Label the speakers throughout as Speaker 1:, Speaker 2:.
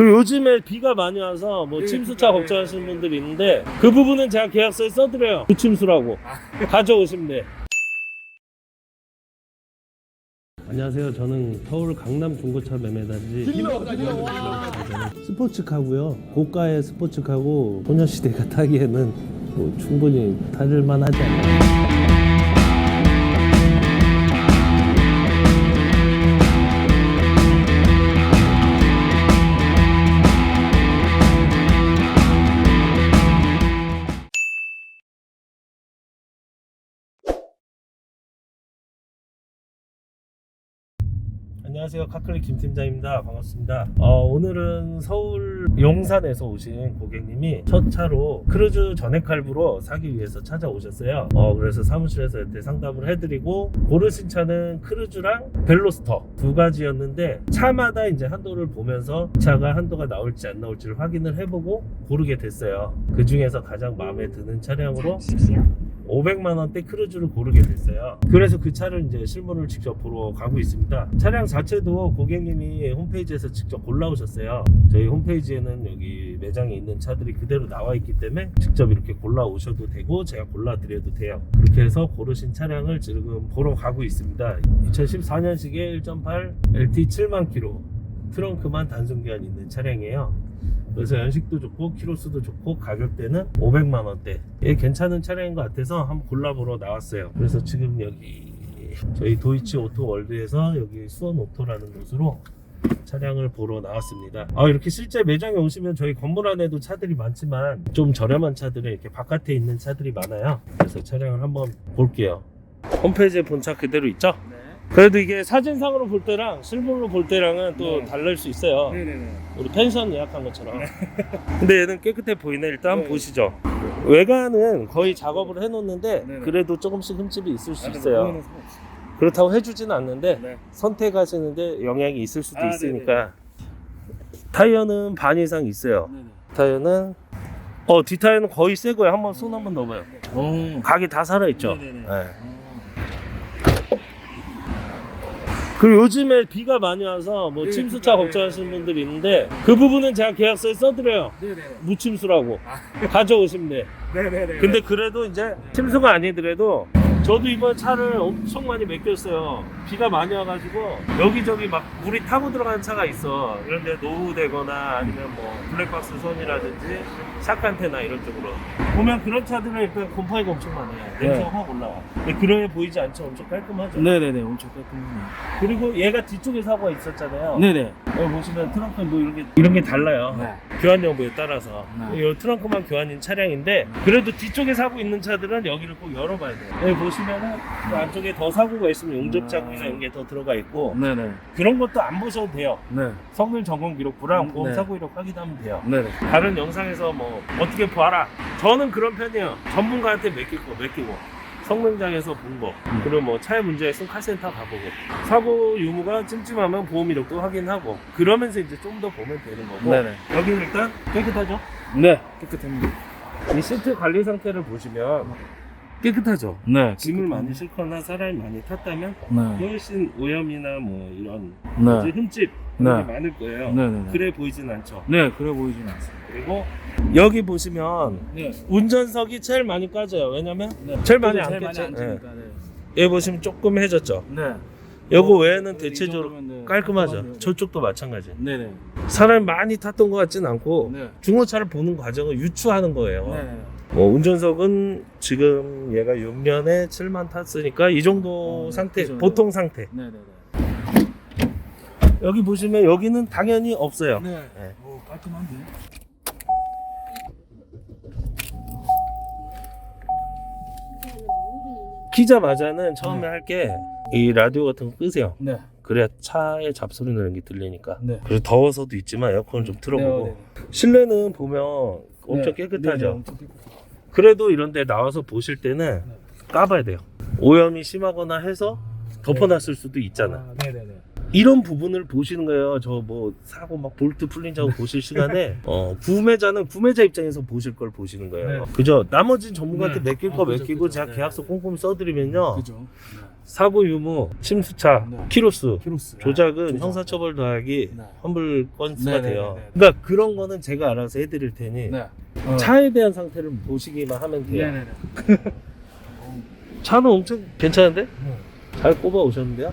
Speaker 1: 그리고 요즘에 비가 많이 와서 뭐
Speaker 2: 예,
Speaker 1: 침수차
Speaker 2: 그러니까,
Speaker 1: 걱정하시는
Speaker 2: 예,
Speaker 1: 분들이 있는데 그 부분은 제가 계약서에 써드려요. 무침수라고 가져오시면 돼. 안녕하세요. 저는 서울 강남 중고차 매매단지 스포츠카고요. 고가의 스포츠카고 소녀시대가 타기에는 뭐 충분히 타릴만 하지 않나요? 안녕하세요. 카클릭 김 팀장입니다. 반갑습니다. 어, 오늘은 서울 용산에서 오신 고객님이 첫 차로 크루즈 전액 할부로 사기 위해서 찾아오셨어요. 어, 그래서 사무실에서 이때 상담을 해드리고 고르신 차는 크루즈랑 벨로스터 두 가지였는데 차마다 이제 한도를 보면서 차가 한도가 나올지 안 나올지를 확인을 해보고 고르게 됐어요. 그 중에서 가장 마음에 드는 차량으로 500만 원대 크루즈를 고르게 됐어요. 그래서 그 차를 이제 실물을 직접 보러 가고 있습니다. 차량 자체도 고객님이 홈페이지에서 직접 골라오셨어요. 저희 홈페이지에는 여기 매장에 있는 차들이 그대로 나와 있기 때문에 직접 이렇게 골라오셔도 되고 제가 골라드려도 돼요. 그렇게 해서 고르신 차량을 지금 보러 가고 있습니다. 2014년식의 1.8 LT 7만 킬로 트렁크만 단순 기한 있는 차량이에요. 그래서 연식도 좋고 키로수도 좋고 가격대는 500만 원대. 예, 괜찮은 차량인 것 같아서 한번 골라보러 나왔어요. 그래서 지금 여기 저희 도이치 오토 월드에서 여기 수원 오토라는 곳으로 차량을 보러 나왔습니다. 아, 이렇게 실제 매장에 오시면 저희 건물 안에도 차들이 많지만 좀 저렴한 차들은 이렇게 바깥에 있는 차들이 많아요. 그래서 차량을 한번 볼게요. 홈페이지에 본차 그대로 있죠?
Speaker 2: 네.
Speaker 1: 그래도 이게 사진상으로 볼 때랑 실물로 볼 때랑은 또
Speaker 2: 네.
Speaker 1: 다를 수 있어요.
Speaker 2: 네네네.
Speaker 1: 우리 펜션 예약한 것처럼. 근데 얘는 깨끗해 보이네. 일단
Speaker 2: 네.
Speaker 1: 보시죠. 외관은 거의 작업을 해놓는데
Speaker 2: 네네.
Speaker 1: 그래도 조금씩 흠집이 있을 수
Speaker 2: 아, 네,
Speaker 1: 있어요. 그렇다고 해주지는 않는데
Speaker 2: 네.
Speaker 1: 선택하시는데 영향이 있을 수도
Speaker 2: 아,
Speaker 1: 있으니까 타이어는 반 이상 있어요.
Speaker 2: 네네.
Speaker 1: 타이어는 어 뒷타이어는 거의 새 거예요. 한번 손 한번 넣어봐요.
Speaker 2: 오.
Speaker 1: 각이 다 살아있죠.
Speaker 2: 네네 네.
Speaker 1: 네. 그리고 요즘에 비가 많이 와서 뭐
Speaker 2: 네,
Speaker 1: 침수차
Speaker 2: 그러니까,
Speaker 1: 걱정하시는 분들이 있는데 그 부분은 제가 계약서에 써드려요.
Speaker 2: 네네.
Speaker 1: 무침수라고
Speaker 2: 아.
Speaker 1: 가져오시면 돼.
Speaker 2: 네네네.
Speaker 1: 근데 그래도 이제 침수가 아니더라도 저도 이번 차를 엄청 많이 맡겼어요. 비가 많이 와가지고 여기저기 막 물이 타고 들어가는 차가 있어. 그런데 노후되거나 아니면 뭐 블랙박스 선이라든지 샥한테나 이런 쪽으로 보면 그런 차들은 일단 곰팡이가 엄청 많아요. 냄새가
Speaker 2: 네.
Speaker 1: 확 올라와. 근데 그래 보이지 않죠? 엄청 깔끔하죠?
Speaker 2: 네네네. 엄청 깔끔하네.
Speaker 1: 그리고 얘가 뒤쪽에 사고가 있었잖아요.
Speaker 2: 네네.
Speaker 1: 여기 보시면 트렁크 뭐 이런 게 이런 게 달라요.
Speaker 2: 네.
Speaker 1: 교환 여부에 따라서
Speaker 2: 네.
Speaker 1: 이 트렁크만 교환인 차량인데 그래도 뒤쪽에 사고 있는 차들은 여기를 꼭 열어봐야 돼요. 여기 보시면은 그 안쪽에 더 사고가 있으면 용접 자국이 나 이런 게더 들어가 있고
Speaker 2: 네네.
Speaker 1: 그런 것도 안 보셔도 돼요.
Speaker 2: 네.
Speaker 1: 성능 점검 기록부랑
Speaker 2: 음,
Speaker 1: 보험
Speaker 2: 네.
Speaker 1: 사고 이력 확인하면 돼요.
Speaker 2: 네네.
Speaker 1: 다른 영상에서 뭐 어떻게 봐라. 저는 그런 편이에요. 전문가한테 맡기고 맡기고 성능장에서 본 거.
Speaker 2: 음.
Speaker 1: 그리고 뭐 차에 문제 있으면 카센터 가보고 사고 유무가 찜찜하면 보험 이력도 확인하고 그러면서 이제 좀 더 보면 되는 거고.
Speaker 2: 네네.
Speaker 1: 여기는 일단 깨끗하죠?
Speaker 2: 네. 깨끗합니다.
Speaker 1: 이 시트 관리 상태를 보시면 깨끗하죠.
Speaker 2: 네.
Speaker 1: 짐을 많이 싣거나 사람이 많이 탔다면
Speaker 2: 네.
Speaker 1: 훨씬 오염이나 뭐 이런
Speaker 2: 네.
Speaker 1: 흠집
Speaker 2: 네.
Speaker 1: 이런 게 많을 거예요.
Speaker 2: 네 네 네.
Speaker 1: 그래 보이진 않죠.
Speaker 2: 네. 그래 보이진 않습니다.
Speaker 1: 그리고 여기 보시면
Speaker 2: 네.
Speaker 1: 운전석이 제일 많이 까져요. 왜냐면
Speaker 2: 네.
Speaker 1: 제일 많이 안
Speaker 2: 제일
Speaker 1: 깼죠.
Speaker 2: 많이 안 찌니까. 네.
Speaker 1: 여기 보시면 조금 해졌죠.
Speaker 2: 네.
Speaker 1: 요거
Speaker 2: 어,
Speaker 1: 외에는
Speaker 2: 이
Speaker 1: 대체적으로
Speaker 2: 정도면, 네.
Speaker 1: 깔끔하죠.
Speaker 2: 깔끔하네요.
Speaker 1: 저쪽도 마찬가지.
Speaker 2: 네 네.
Speaker 1: 사람이 많이 탔던 것 같진 않고
Speaker 2: 네.
Speaker 1: 중고차를 보는 과정을 유추하는 거예요.
Speaker 2: 네네.
Speaker 1: 뭐 운전석은 지금 얘가 6년에 7만 탔으니까 이 정도
Speaker 2: 어,
Speaker 1: 상태,
Speaker 2: 그 정도.
Speaker 1: 보통 상태.
Speaker 2: 네네네.
Speaker 1: 여기 보시면 여기는 당연히 없어요.
Speaker 2: 네.
Speaker 1: 네.
Speaker 2: 오, 깔끔한데.
Speaker 1: 키자마자는 처음에
Speaker 2: 네.
Speaker 1: 할게 이 라디오 같은 거 끄세요.
Speaker 2: 네.
Speaker 1: 그래야 차의 잡소리 나는 게 들리니까.
Speaker 2: 네.
Speaker 1: 그래서 더워서도 있지만 에어컨을 좀 틀어보고.
Speaker 2: 네,
Speaker 1: 실내는 보면 엄청
Speaker 2: 네.
Speaker 1: 깨끗하죠.
Speaker 2: 네, 네, 엄청 깨끗.
Speaker 1: 그래도 이런 데 나와서 보실 때는
Speaker 2: 네.
Speaker 1: 까봐야 돼요. 오염이 심하거나 해서 덮어놨을 수도 있잖아.
Speaker 2: 아, 네네네.
Speaker 1: 이런 부분을 보시는 거예요. 저 뭐 사고 막 볼트 풀린 자국 보실 시간에 어, 구매자는 구매자 입장에서 보실 걸 보시는 거예요.
Speaker 2: 네.
Speaker 1: 그죠? 나머진 전문가한테
Speaker 2: 네.
Speaker 1: 맡길
Speaker 2: 아,
Speaker 1: 거
Speaker 2: 그죠,
Speaker 1: 맡기고
Speaker 2: 그죠.
Speaker 1: 제가
Speaker 2: 네.
Speaker 1: 계약서 꼼꼼히 써드리면요.
Speaker 2: 그죠.
Speaker 1: 사고 유무, 침수차,
Speaker 2: 네.
Speaker 1: 키로수,
Speaker 2: 키로스.
Speaker 1: 조작은
Speaker 2: 조작.
Speaker 1: 형사처벌 더하기
Speaker 2: 네.
Speaker 1: 환불 건수가
Speaker 2: 네, 네,
Speaker 1: 돼요.
Speaker 2: 네, 네.
Speaker 1: 그러니까 그런 거는 제가 알아서 해드릴 테니
Speaker 2: 네. 어.
Speaker 1: 차에 대한 상태를 보시기만 하면 돼요.
Speaker 2: 네네네.
Speaker 1: 차는 엄청 괜찮은데?
Speaker 2: 네.
Speaker 1: 잘 꼽아 오셨는데요?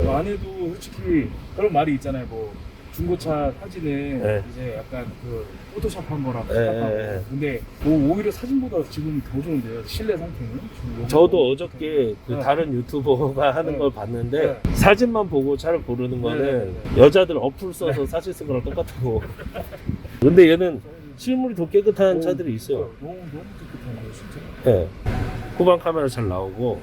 Speaker 2: 어, 안에도 솔직히 그런 말이 있잖아요. 뭐 중고차 사진은
Speaker 1: 네.
Speaker 2: 이제 약간 그 포토샵 한 거라고
Speaker 1: 네,
Speaker 2: 생각하고
Speaker 1: 네, 네.
Speaker 2: 근데 뭐 오히려 사진보다 지금 더 좋은데요. 실내 상태는. 지금
Speaker 1: 저도. 어저께 그
Speaker 2: 네.
Speaker 1: 다른 유튜버가 하는
Speaker 2: 네.
Speaker 1: 걸 봤는데 사진만 보고 차를 고르는 거는
Speaker 2: 네, 네,
Speaker 1: 여자들 어플 써서 사진 쓴 거랑 똑같다고. 근데 얘는 실물이 더 깨끗한
Speaker 2: 오,
Speaker 1: 차들이 있어요.
Speaker 2: 너무 너무 깨끗한 거예요, 진짜.
Speaker 1: 네. 후방 카메라 잘 나오고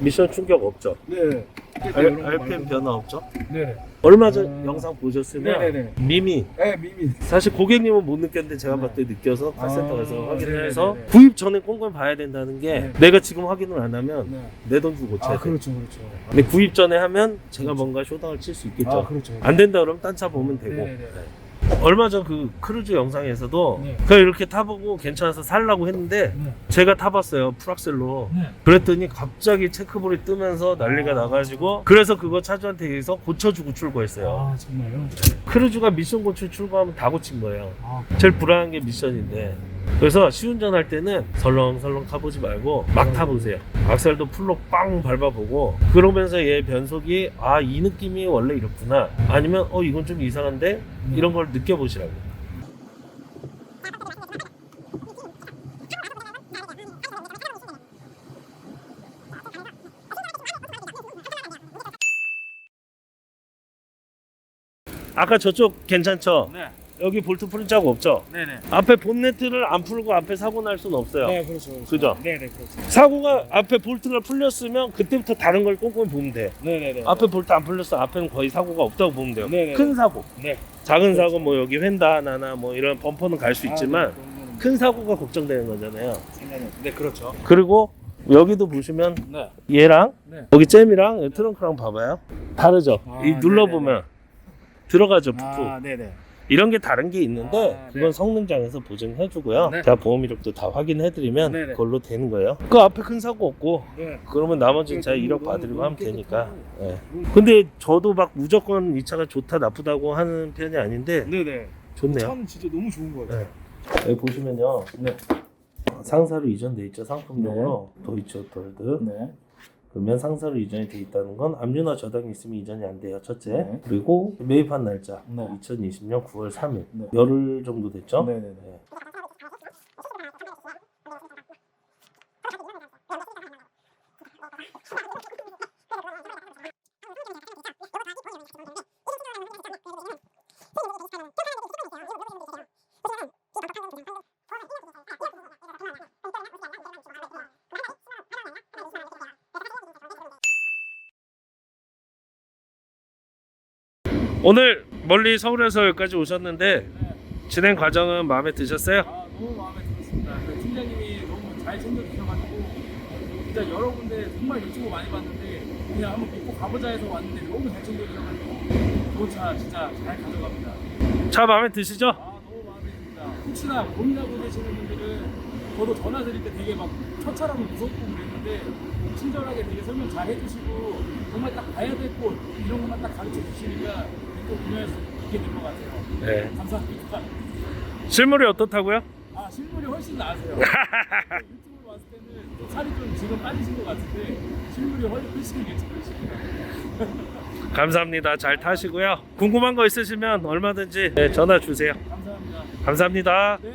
Speaker 1: 미션 충격 없죠.
Speaker 2: 네.
Speaker 1: R, RPM 변화 없죠.
Speaker 2: 네네.
Speaker 1: 얼마 전
Speaker 2: 음.
Speaker 1: 영상 보셨으면
Speaker 2: 네네네.
Speaker 1: 미미
Speaker 2: 네, 미미.
Speaker 1: 사실 고객님은 못 느꼈는데 제가
Speaker 2: 네.
Speaker 1: 봤을 때 느껴서 카센터 가서
Speaker 2: 아,
Speaker 1: 확인을 해서
Speaker 2: 네네네.
Speaker 1: 구입 전에 꼼꼼히 봐야 된다는 게
Speaker 2: 네.
Speaker 1: 내가 지금 확인을 안 하면
Speaker 2: 네.
Speaker 1: 내돈 주고 고쳐야
Speaker 2: 아,
Speaker 1: 돼.
Speaker 2: 그렇죠, 그렇죠.
Speaker 1: 근데 구입 전에 하면 제가
Speaker 2: 그렇죠.
Speaker 1: 뭔가 쇼당을 칠 수 있겠죠.
Speaker 2: 아, 그렇죠.
Speaker 1: 안 된다 그러면 딴 차 보면 되고.
Speaker 2: 네네네.
Speaker 1: 네. 얼마 전 그 크루즈 영상에서도
Speaker 2: 네.
Speaker 1: 그냥 이렇게 타보고 괜찮아서 살라고 했는데
Speaker 2: 네.
Speaker 1: 제가 타봤어요 풀악셀로
Speaker 2: 네.
Speaker 1: 그랬더니 갑자기 체크볼이 뜨면서 난리가
Speaker 2: 아.
Speaker 1: 나가지고 그래서 그거 차주한테 의해서 고쳐주고 출고했어요
Speaker 2: 아, 정말요?
Speaker 1: 크루즈가 미션 고칠 출고하면 다 고친 거예요
Speaker 2: 아,
Speaker 1: 제일 불안한 게 미션인데 그래서 시운전 할 때는 설렁설렁 타보지 말고 막 타보세요. 악셀도 풀로 빵 밟아보고 그러면서 얘 변속이 아 이 느낌이 원래 이렇구나. 아니면 어 이건 좀 이상한데? 이런 걸 느껴보시라고. 아까 저쪽 괜찮죠?
Speaker 2: 네.
Speaker 1: 여기 볼트 풀린 자국 없죠?
Speaker 2: 네네.
Speaker 1: 앞에 본네트를 안 풀고 앞에 사고 날 수는 없어요.
Speaker 2: 네, 그렇죠. 그렇죠.
Speaker 1: 그죠?
Speaker 2: 네네, 그렇죠.
Speaker 1: 사고가 앞에 볼트가 풀렸으면 그때부터 다른 걸 꼼꼼히 보면 돼.
Speaker 2: 네네네.
Speaker 1: 앞에 볼트 안 풀렸어. 앞에는 거의 사고가 없다고 보면 돼요.
Speaker 2: 네네.
Speaker 1: 큰 사고.
Speaker 2: 네.
Speaker 1: 작은 사고 뭐 여기 휀다 하나나 뭐 이런 범퍼는 갈 수 있지만
Speaker 2: 아, 네,
Speaker 1: 큰 사고가 걱정되는 거잖아요.
Speaker 2: 네, 그렇죠.
Speaker 1: 그리고 여기도 보시면
Speaker 2: 네.
Speaker 1: 얘랑
Speaker 2: 네.
Speaker 1: 여기 잼이랑 여기 트렁크랑 봐봐요. 다르죠?
Speaker 2: 아,
Speaker 1: 이 눌러보면 들어가죠, 푹푹.
Speaker 2: 아, 네네.
Speaker 1: 이런 게 다른 게 있는데
Speaker 2: 아,
Speaker 1: 그건
Speaker 2: 네.
Speaker 1: 성능장에서 보증해 주고요.
Speaker 2: 네.
Speaker 1: 제가 보험 이력도 다 확인해 드리면
Speaker 2: 네네.
Speaker 1: 그걸로 되는 거예요. 그 앞에 큰 사고 없고
Speaker 2: 네.
Speaker 1: 그러면 나머지는 제가
Speaker 2: 너무,
Speaker 1: 1억
Speaker 2: 너무,
Speaker 1: 봐드리고
Speaker 2: 너무
Speaker 1: 하면 되니까. 예. 근데 저도 막 무조건 이 차가 좋다 나쁘다고 하는 편이 아닌데
Speaker 2: 네네.
Speaker 1: 좋네요.
Speaker 2: 차는 진짜 너무 좋은 거 같아요.
Speaker 1: 네. 여기 보시면요.
Speaker 2: 네.
Speaker 1: 상사로 이전돼 있죠 상품명으로 도이치 오토월드.
Speaker 2: 네.
Speaker 1: 그러면 상사로 이전이 돼 있다는 건 압류나 저당이 있으면 이전이 안 돼요. 첫째.
Speaker 2: 네.
Speaker 1: 그리고 매입한 날짜
Speaker 2: 네.
Speaker 1: 2020년 9월 3일.
Speaker 2: 네.
Speaker 1: 열흘 정도 됐죠? 네네네. 오늘 멀리 서울에서 여기까지 오셨는데 진행 과정은 마음에 드셨어요?
Speaker 2: 아, 너무 마음에 들었습니다. 그 팀장님이 너무 잘 챙겨주셔가지고 진짜 여러 군데 정말 유튜브 많이 봤는데 그냥 한번 믿고 가보자 해서 왔는데 너무 잘 챙겨주셔가지고 좋은 차 진짜 잘 가져갑니다.
Speaker 1: 차 마음에 드시죠?
Speaker 2: 아 너무 마음에 듭니다. 혹시나 고민하고 계시는 분들은 저도 전화 드릴 때 되게 막 첫 차라면 무섭고 그랬는데 친절하게 되게 설명 잘 해주시고 정말 딱 봐야 될 곳 이런 것만 딱 가르쳐 주시니까 또 구매할 수 있게 된 것 같아요.
Speaker 1: 네.
Speaker 2: 감사합니다.
Speaker 1: 실물이 어떻다고요?
Speaker 2: 아 실물이 훨씬 나으세요. 유튜브 봤을 때는 또 살이 좀 지금 빠지신 것 같은데 실물이 훨- 훨씬 괜찮으십니다.
Speaker 1: 감사합니다. 잘 타시고요. 궁금한 거 있으시면 얼마든지 네, 전화 주세요.
Speaker 2: 감사합니다.
Speaker 1: 감사합니다.
Speaker 2: 네.